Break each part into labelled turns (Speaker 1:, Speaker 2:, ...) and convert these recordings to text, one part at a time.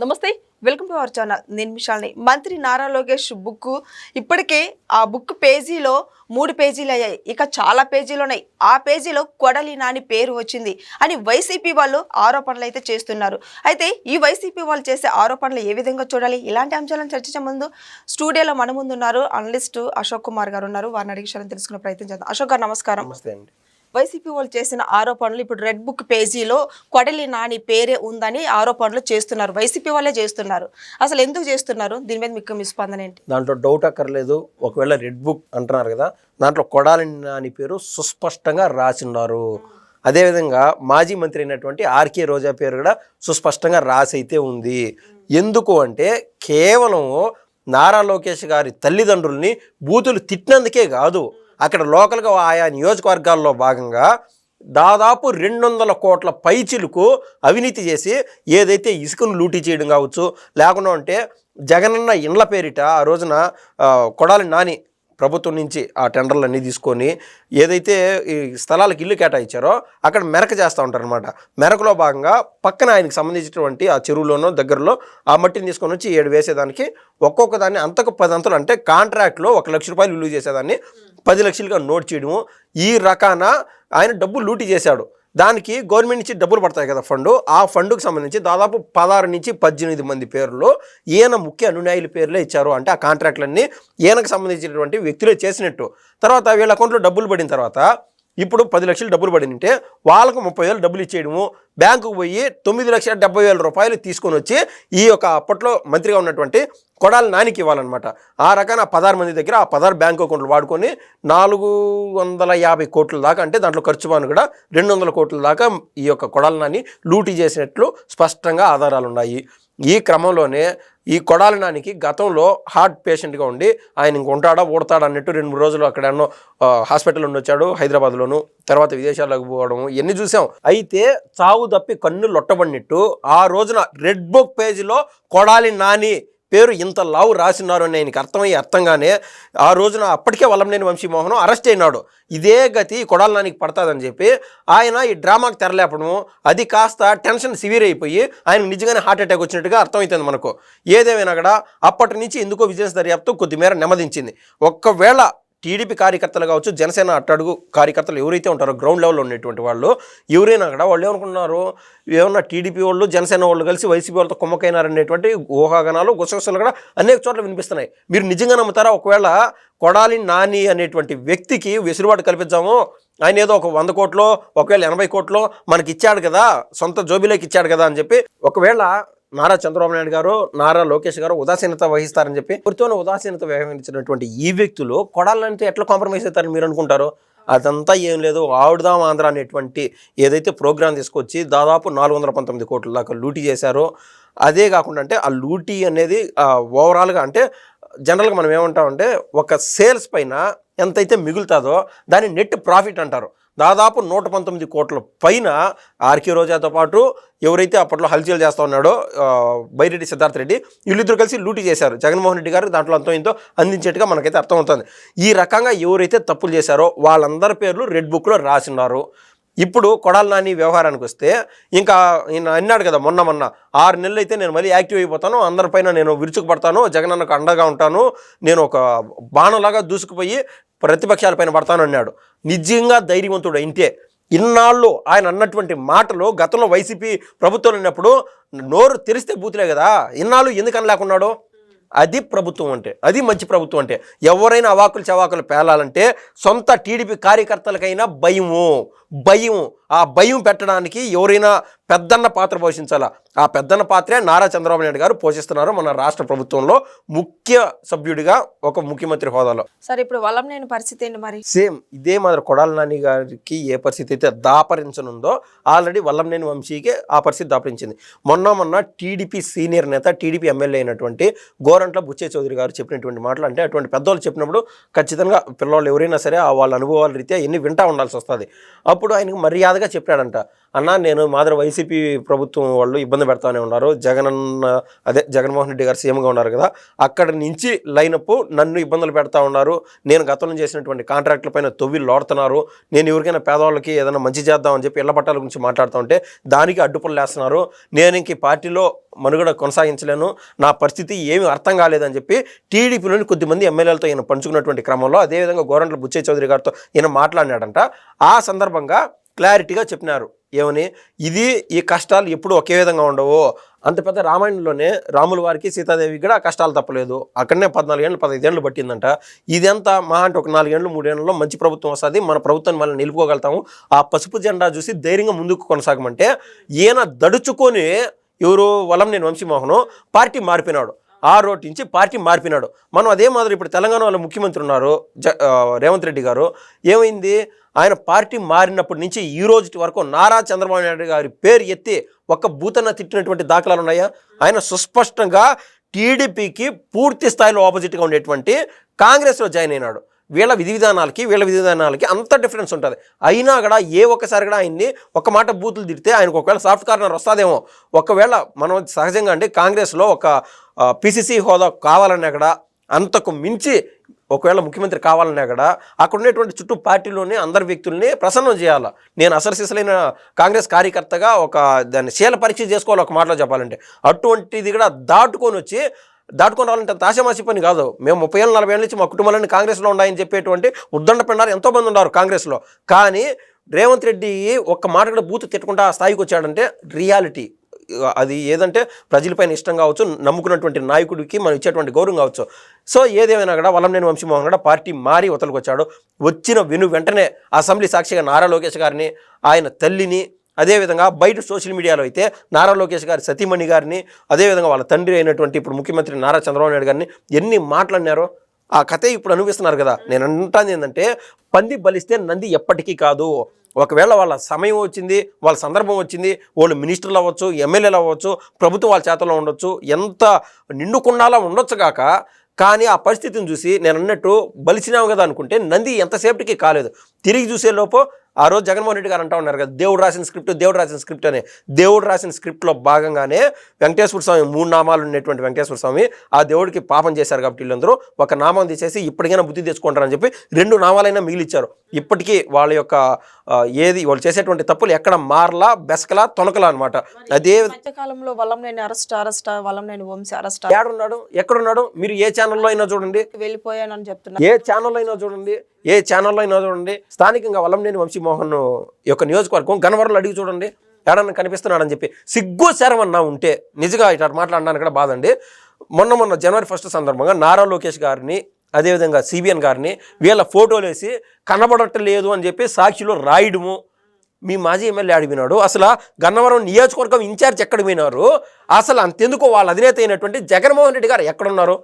Speaker 1: నమస్తే welcome to our channel. నేను మిషాల్ని మంత్రి నారా లోకేష్ బుక్ ఇప్పటికే ఆ బుక్ పేజీలో మూడు పేజీలు అయ్యాయి. ఇక చాలా పేజీలు ఉన్నాయి. ఆ పేజీలో కొడలి నాని పేరు వచ్చింది అని వైసీపీ వాళ్ళు ఆరోపణలు అయితే చేస్తున్నారు. అయితే ఈ వైసీపీ వాళ్ళు చేసే ఆరోపణలు ఏ విధంగా చూడాలి? ఇలాంటి అంశాలను చర్చించే ముందు స్టూడియోలో మన ముందు ఉన్నారు అనలిస్ట్ అశోక్ కుమార్ గారు ఉన్నారు. వారిని అడిగి తెలుసుకునే ప్రయత్నం చేద్దాం. అశోక్ గారు నమస్కారం.
Speaker 2: నమస్తే అండి.
Speaker 1: వైసీపీ వాళ్ళు చేసిన ఆరోపణలు ఇప్పుడు రెడ్ బుక్ పేజీలో కొడలి నాని పేరే ఉందని ఆరోపణలు చేస్తున్నారు. వైసీపీ వాళ్ళే చేస్తున్నారు. అసలు ఎందుకు చేస్తున్నారు? దీని మీద మీకు మీ స్పందన ఏంటి?
Speaker 2: దాంట్లో డౌట్ అక్కర్లేదు. ఒకవేళ రెడ్ బుక్ అంటున్నారు కదా దాంట్లో కొడాలి నాని పేరు సుస్పష్టంగా రాసిన్నారు. అదేవిధంగా మాజీ మంత్రి అయినటువంటి ఆర్కే రోజా పేరు కూడా సుస్పష్టంగా రాసైతే ఉంది. ఎందుకు అంటే కేవలం నారా లోకేష్ గారి తల్లిదండ్రుల్ని బూతులు తిట్టినందుకే కాదు అక్కడ లోకల్గా ఆయా నియోజకవర్గాల్లో భాగంగా దాదాపు రెండు వందల కోట్ల పైచిలకు అవినీతి చేసి ఏదైతే ఇసుకను లూటీ చేయడం కావచ్చు లేకుండా ఉంటే జగనన్న ఇండ్ల పేరిట ఆ రోజున కొడాలి నాని ప్రభుత్వం నుంచి ఆ టెండర్లు అన్నీ తీసుకొని ఏదైతే ఈ స్థలాలకు ఇల్లు కేటాయించారో అక్కడ మెరక చేస్తూ ఉంటారు అనమాట మెరకలో భాగంగా పక్కన ఆయనకి సంబంధించినటువంటి ఆ చెరువులోనో దగ్గరలో ఆ మట్టిని తీసుకొని వచ్చి ఏడు వేసేదానికి ఒక్కొక్క దాన్ని అంతకు పది అంతలు అంటే కాంట్రాక్ట్లో ఒక లక్ష రూపాయలు విలువ చేసేదాన్ని. పది లక్షలుగా నోట్ చేయడము. ఈ రకాన ఆయన డబ్బు లూటీ చేశాడు. దానికి గవర్నమెంట్ నుంచి డబ్బులు పడతాయి కదా ఫండ్. ఆ ఫండ్కు సంబంధించి దాదాపు పదహారు నుంచి పద్దెనిమిది మంది పేర్లు ఈయన ముఖ్య అనునాయుల పేర్లే ఇచ్చారు. అంటే ఆ కాంట్రాక్ట్లన్నీ ఈయనకు సంబంధించినటువంటి వ్యక్తులే చేసినట్టు. తర్వాత వీళ్ళ అకౌంట్లో డబ్బులు పడిన తర్వాత ఇప్పుడు పది లక్షలు డబ్బులు పడినంటే వాళ్ళకు ముప్పై వేలు డబ్బులు ఇచ్చేయడము. బ్యాంకుకు పోయి తొమ్మిది లక్షల డెబ్బై వేల రూపాయలు తీసుకొని వచ్చి ఈ యొక్క అప్పట్లో మంత్రిగా ఉన్నటువంటి కొడాలి నానికి ఇవ్వాలన్నమాట. ఆ రకాన పదహారు మంది దగ్గర ఆ పదహారు బ్యాంక్ అకౌంట్లు వాడుకొని నాలుగు వందల యాభై కోట్ల దాకా అంటే దాంట్లో ఖర్చు బాను కూడా రెండు వందల కోట్ల దాకా ఈ యొక్క కొడాలి నాని లూటీ చేసినట్లు స్పష్టంగా ఆధారాలు ఉన్నాయి. ఈ క్రమంలోనే ఈ కొడాలి నానికి గతంలో హార్ట్ పేషెంట్గా ఉండి ఆయన ఇంక ఉంటాడా ఊడతాడా అన్నట్టు రెండు మూడు రోజులు అక్కడ ఎన్నో హాస్పిటల్ ఉండి వచ్చాడు హైదరాబాద్లోను తర్వాత విదేశాలకు పోవడం ఇవన్నీ చూసాం. అయితే చావు తప్పి కన్ను లొట్టబడినట్టు ఆ రోజున రెడ్ బుక్ పేజీలో కొడాలి నాని పేరు ఇంత లావు రాసినారు అని ఆయనకి అర్థమయ్యి అర్థంగానే ఆ రోజున అప్పటికే వల్లంనేని వంశీమోహన్ అరెస్ట్ అయినాడు. ఇదే గతి కొడాలి నానికి పడతాదని చెప్పి ఆయన ఈ డ్రామాకి తెరలేపడం అది కాస్త టెన్షన్ సివియర్ అయిపోయి ఆయన నిజంగానే హార్ట్ అటాక్ వచ్చినట్టుగా అర్థమవుతుంది మనకు. ఏదేమైనా కూడా అప్పటి నుంచి ఎందుకో విజిలెన్స్ దర్యాప్తు కొద్దిమేర నెమ్మదించింది. ఒక్కవేళ టీడీపీ కార్యకర్తలు కావచ్చు జనసేన అట్టడుగు కార్యకర్తలు ఎవరైతే ఉంటారో గ్రౌండ్ లెవెల్లో ఉన్నటువంటి వాళ్ళు ఎవరైనా కూడా వాళ్ళు ఏమనుకున్నారు ఏమన్నా టీడీపీ వాళ్ళు జనసేన వాళ్ళు కలిసి వైసీపీ వాళ్ళతో కుమ్మకైనారనేటువంటి ఊహాగానాలు గుసగుసలు కూడా అనేక చోట్ల వినిపిస్తున్నాయి. మీరు నిజంగా నమ్ముతారా? ఒకవేళ కొడాలి నాని అనేటువంటి వ్యక్తికి వెసులుబాటు కల్పించాము ఆయన ఏదో ఒక వంద కోట్లో ఒకవేళ ఎనభై కోట్లో మనకి ఇచ్చాడు కదా సొంత జోబీలోకి ఇచ్చాడు కదా అని చెప్పి ఒకవేళ నారా చంద్రబాబు నాయుడు గారు నారా లోకేష్ గారు ఉదాసీనత వహిస్తారని చెప్పి ఎవరితోనూ ఉదాసీనత వ్యవహరించినటువంటి ఈ వ్యక్తులు కొడాలంటే ఎట్లా కాంప్రమైజ్ అవుతారని మీరు అనుకుంటారు? అదంతా ఏం లేదు ఆవిడదాం ఆంధ్ర అనేటువంటి ఏదైతే ప్రోగ్రాం తీసుకొచ్చి దాదాపు నాలుగు వందల పంతొమ్మిది కోట్ల దాకా లూటీ చేశారో. అదే కాకుండా అంటే ఆ లూటీ అనేది ఓవరాల్గా అంటే జనరల్గా మనం ఏమంటామంటే ఒక సేల్స్ పైన ఎంతైతే మిగులుతుందో దాన్ని నెట్ ప్రాఫిట్ అంటారు. దాదాపు నూట పంతొమ్మిది కోట్ల పైన ఆర్కే రోజాతో పాటు ఎవరైతే అప్పట్లో హల్చల్ చేస్తూ ఉన్నాడో బైరెడ్డి సిద్ధార్థ రెడ్డి వీళ్ళిద్దరు కలిసి లూటీ చేశారు. జగన్మోహన్ రెడ్డి గారు దాంట్లో అంతో ఇంతో అందించేట్టుగా మనకైతే అర్థమవుతుంది. ఈ రకంగా ఎవరైతే తప్పులు చేశారో వాళ్ళందరి పేర్లు రెడ్ బుక్లో రాసిన్నారు. ఇప్పుడు కొడాల నాని వ్యవహారానికి వస్తే ఇంకా ఈయన అన్నాడు కదా మొన్న మొన్న ఆరు నెలలు అయితే నేను మళ్ళీ యాక్టివ్ అయిపోతాను అందరిపైన నేను విరుచుకుపడతాను జగనన్నకు అండగా ఉంటాను నేను ఒక బాణలాగా దూసుకుపోయి ప్రతిపక్షాలపైన పడతాను అన్నాడు. నిజంగా ధైర్యవంతుడు ఇంటే ఇన్నాళ్ళు ఆయన అన్నటువంటి మాటలు గతంలో వైసీపీ ప్రభుత్వం ఉన్నప్పుడు నోరు తెరిస్తే బూతులే కదా. ఇన్నాళ్ళు ఎందుకు అనలేకున్నాడు? అది ప్రభుత్వం అంటే అది మంచి ప్రభుత్వం అంటే. ఎవరైనా అవాకులు చవాకులు పేలాలంటే సొంత టీడీపీ కార్యకర్తలకైనా భయము భయం ఆ భయం పెట్టడానికి ఎవరైనా పెద్దన్న పాత్ర పోషించాలా? ఆ పెద్దన్న పాత్రే నారా చంద్రబాబు నాయుడు గారు పోషిస్తున్నారు మన రాష్ట్ర ప్రభుత్వంలో ముఖ్య సభ్యుడిగా ఒక ముఖ్యమంత్రి హోదాలో.
Speaker 1: సరే ఇప్పుడు వల్లంనేని పరిస్థితి ఏంటి మరి?
Speaker 2: సేమ్ ఇదే మాదిరి కొడాల నాని గారికి ఏ పరిస్థితి అయితే దాపరించనుందో ఆల్రెడీ వల్లంనేని వంశీకి ఆ పరిస్థితి దాపరించింది. మొన్న మొన్న టీడీపీ సీనియర్ నేత టీడీపీ ఎమ్మెల్యే అయినటువంటి గోరంట్ల బుచ్చే చౌదరి గారు చెప్పినటువంటి మాటలు అంటే అటువంటి పెద్దవాళ్ళు చెప్పినప్పుడు ఖచ్చితంగా పిల్లవాళ్ళు ఎవరైనా సరే ఆ వాళ్ళ అనుభవాల రీత్యా ఎన్ని వింటా ఉండాల్సి వస్తుంది. అప్పుడు ఆయనకు మర్యాద బాధగా చెప్పాడంట. అన్న నేను మాదిర వైసీపీ ప్రభుత్వం వాళ్ళు ఇబ్బంది పెడతానే ఉన్నారు. జగన్ అన్న అదే జగన్మోహన్ రెడ్డి గారు సీఎంగా ఉన్నారు కదా. అక్కడ నుంచి లైనప్ నన్ను ఇబ్బందులు పెడతా ఉన్నారు. నేను గతంలో చేసినటువంటి కాంట్రాక్టుల పైన తొవ్వి లోడుతున్నారు. నేను ఎవరికైనా పేదవాళ్ళకి ఏదైనా మంచి చేద్దామని చెప్పి ఇళ్ళ పట్టాల గురించి మాట్లాడుతూ ఉంటే దానికి అడ్డుపనులు వేస్తున్నారు నేను ఇంక పార్టీలో మనుగడ కొనసాగించలేను. నా పరిస్థితి ఏమీ అర్థం కాలేదని చెప్పి టీడీపీలోని కొద్దిమంది ఎమ్మెల్యేలతో ఈయన పంచుకున్నటువంటి క్రమంలో అదేవిధంగా గోరంట్ల బుచ్చయ్య చౌదరి గారితో ఈయన మాట్లాడినాడంట. ఆ సందర్భంగా క్లారిటీగా చెప్పినారు. ఏమని? ఇది ఈ కష్టాలు ఎప్పుడు ఒకే విధంగా ఉండవు. అంత పెద్ద రామాయణంలోనే రాముల వారికి సీతాదేవికి కూడా ఆ కష్టాలు తప్పలేదు. అక్కడనే పద్నాలుగేళ్ళు పదహైదేళ్ళు పట్టిందంట. ఇదంతా మహా అంటే ఒక నాలుగేళ్ళు మూడేళ్ళలో మంచి ప్రభుత్వం వస్తుంది. మన ప్రభుత్వాన్ని మనం నిలుపుకోగలుగుతాము. ఆ పసుపు జెండా చూసి ధైర్యంగా ముందుకు కొనసాగమంటే ఈయన దడుచుకొని ఎవరు? వలం నేను వంశీమోహను. పార్టీ మారిపోయినాడు. ఆ రోడ్ నుంచి పార్టీ మార్పినాడు మనం అదే మాదిరి ఇప్పుడు తెలంగాణ వాళ్ళ ముఖ్యమంత్రి ఉన్నారు జ రేవంత్ రెడ్డి గారు. ఏమైంది? ఆయన పార్టీ మారినప్పటి నుంచి ఈ రోజు వరకు నారా చంద్రబాబు నాయుడు గారి పేరు ఎత్తి ఒక్క భూతన్న తిట్టినటువంటి దాఖలాలు ఉన్నాయా? ఆయన సుస్పష్టంగా టీడీపీకి పూర్తి స్థాయిలో ఆపోజిట్గా ఉండేటువంటి కాంగ్రెస్లో జాయిన్ అయినాడు. వీళ్ళ విధి విధానాలకి వీళ్ళ విధి విధానాలకి అంత డిఫరెన్స్ ఉంటుంది. అయినా కూడా ఏ ఒక్కసారి కూడా ఆయన్ని ఒక మాట బూతులు తిడితే ఆయనకు ఒకవేళ సాఫ్ట్ కార్నర్ వస్తుందేమో. ఒకవేళ మనం సహజంగా అండి కాంగ్రెస్లో ఒక పిసిసి హోదా కావాలన్నా కూడా అంతకు మించి ఒకవేళ ముఖ్యమంత్రి కావాలన్నా కూడా అక్కడ ఉండేటువంటి చుట్టూ పార్టీలోని అందరి వ్యక్తుల్ని ప్రసన్నం చేయాలి? నేను అసలసిసలైన కాంగ్రెస్ కార్యకర్తగా ఒక దాన్ని శీల పరీక్ష చేసుకోవాలి ఒక మాటలో చెప్పాలంటే. అటువంటిది కూడా దాటుకొని వచ్చి దాటుకొని రావాలంటే అంత పని కాదు. మేము ముప్పై ఏళ్ళు నలభై ఏళ్ళ నుంచి మా కుటుంబాలన్నీ కాంగ్రెస్లో ఉన్నాయని చెప్పేటువంటి ఉద్దండ పిండారు ఎంతోమంది ఉన్నారు కాంగ్రెస్లో. కానీ రేవంత్ రెడ్డి ఒక్క మాట కూడా బూతు తిట్టకుండా ఆ స్థాయికి వచ్చాడంటే రియాలిటీ. అది ఏదంటే ప్రజలపైన ఇష్టం కావచ్చు నమ్ముకున్నటువంటి నాయకుడికి మనం ఇచ్చేటువంటి గౌరవం కావచ్చు. సో ఏదేమైనా కూడా వల్లంనేని వంశీమోహన్ కూడా పార్టీ మారి ఉతలకు వచ్చాడు. వచ్చిన వెను వెంటనే అసెంబ్లీ సాక్షిగా నారా లోకేష్ గారిని ఆయన తల్లిని అదేవిధంగా బయట సోషల్ మీడియాలో అయితే నారా లోకేష్ గారి సతీమణి గారిని అదేవిధంగా వాళ్ళ తండ్రి అయినటువంటి ఇప్పుడు ముఖ్యమంత్రి నారా చంద్రబాబు నాయుడు గారిని ఎన్ని మాట్లాడినారో ఆ కథే ఇప్పుడు అనుభవిస్తున్నారు కదా. నేను అంటాను ఏంటంటే పంది బలిస్తే నంది ఎప్పటికీ కాదు. ఒకవేళ వాళ్ళ సమయం వచ్చింది వాళ్ళ సందర్భం వచ్చింది వాళ్ళు మినిస్టర్లు అవ్వచ్చు ఎమ్మెల్యేలు అవ్వచ్చు ప్రభుత్వం వాళ్ళ చేతల్లో ఉండొచ్చు ఎంత నిండుకున్నాలా ఉండొచ్చు కాక కానీ ఆ పరిస్థితిని చూసి నేను అన్నట్టు బలిసినావు కదా అనుకుంటే నంది ఎంతసేపటికి కాలేదు. తిరిగి చూసే లోపు ఆ రోజు జగన్మోహన్ రెడ్డి గారు అంటా ఉన్నారు కదా దేవుడు రాసిన స్క్రిప్ట్ దేవుడు రాసిన స్క్రిప్ట్ అనే. దేవుడు రాసిన స్క్రిప్ట్లో భాగంగానే వెంకటేశ్వర స్వామి మూడు నామాలు ఉన్నటువంటి వెంకటేశ్వర స్వామి ఆ దేవుడికి పాపం చేశారు కాబట్టి వీళ్ళందరూ ఒక నామం తీసేసి ఇప్పటికైనా బుద్ధి తెచ్చుకుంటారని చెప్పి రెండు నామాలైనా మిగిలిచ్చారు. ఇప్పటికీ వాళ్ళ యొక్క ఏది వాళ్ళు చేసేటువంటి తప్పులు ఎక్కడ మారలా బెసకలా తొనకలా అనమాట అదే
Speaker 1: మధ్యకాలంలో Vallabhaneni arrest arrest Vamsi arrest
Speaker 2: ఏడున్నాడు? ఎక్కడున్నాడు? మీరు ఏ ఛానల్లో అయినా చూడండి.
Speaker 1: వెళ్ళిపోయానని చెప్తున్నారు.
Speaker 2: ఏ ఛానల్లో అయినా చూడండి. ఏ ఛానల్లో అయినా చూడండి. స్థానికంగా వల్లంనేని వంశీమోహన్ యొక్క నియోజకవర్గం గనవరంలో అడిగి చూడండి. ఏడన్నా కనిపిస్తున్నాడని చెప్పి. సిగ్గు శరమన్నా ఉంటే నిజంగా ఇట్లా మాట్లాడడానికి కూడా బాధండి మొన్న మొన్న జనవరి ఫస్ట్ సందర్భంగా నారా లోకేష్ గారిని అదేవిధంగా సిబిఎన్ గారిని వీళ్ళ ఫోటోలు వేసి కనబడట్లేదు అని చెప్పి సాక్షిలో రాయడము మీ మాజీ ఎమ్మెల్యే అడిగినాడు అసలు గన్నవరం నియోజకవర్గం ఇన్ఛార్జ్ ఎక్కడ పోయినారు? అసలు అంతెందుకు వాళ్ళ అధినేత అయినటువంటి జగన్మోహన్ రెడ్డి గారు ఎక్కడున్నారు?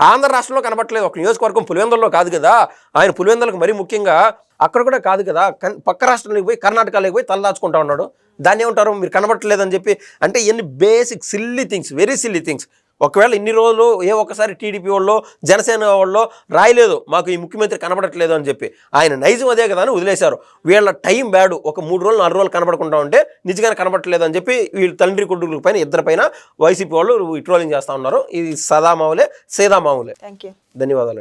Speaker 2: ఆంధ్ర రాష్ట్రంలో కనబట్టలేదు ఒక నియోజకవర్గం పులివెందుల్లో కాదు కదా. ఆయన పులివెందులకు మరీ ముఖ్యంగా అక్కడ కూడా కాదు కదా. కన్- పక్క రాష్ట్రంలోకి పోయి కర్ణాటకలోకి పోయి తలదాచుకుంటా ఉన్నాడు. దాన్ని ఏమంటారు? మీరు కనబట్టలేదని చెప్పి అంటే ఎన్ని basic silly things very silly things ఒకవేళ ఇన్ని రోజులు ఏ ఒక్కసారి టీడీపీ వాళ్ళు జనసేన వాళ్ళు రాయలేదు మాకు ఈ ముఖ్యమంత్రి కనబడట్లేదు అని చెప్పి ఆయన నైజం అదే కదా అని వదిలేశారు. వీళ్ళ టైం బ్యాడ్ ఒక మూడు రోజులు నాలుగు రోజులు కనబడకుండా ఉంటే నిజంగానే కనబడట్లేదు అని చెప్పి వీళ్ళు తండ్రి కొడుకుల పైన ఇద్దరి పైన వైసీపీ వాళ్ళు ట్రోలింగ్ చేస్తూ ఉన్నారు. ఇది సదా మామూలే సేదా మామూలే
Speaker 1: థ్యాంక్ యూ
Speaker 2: ధన్యవాదాలు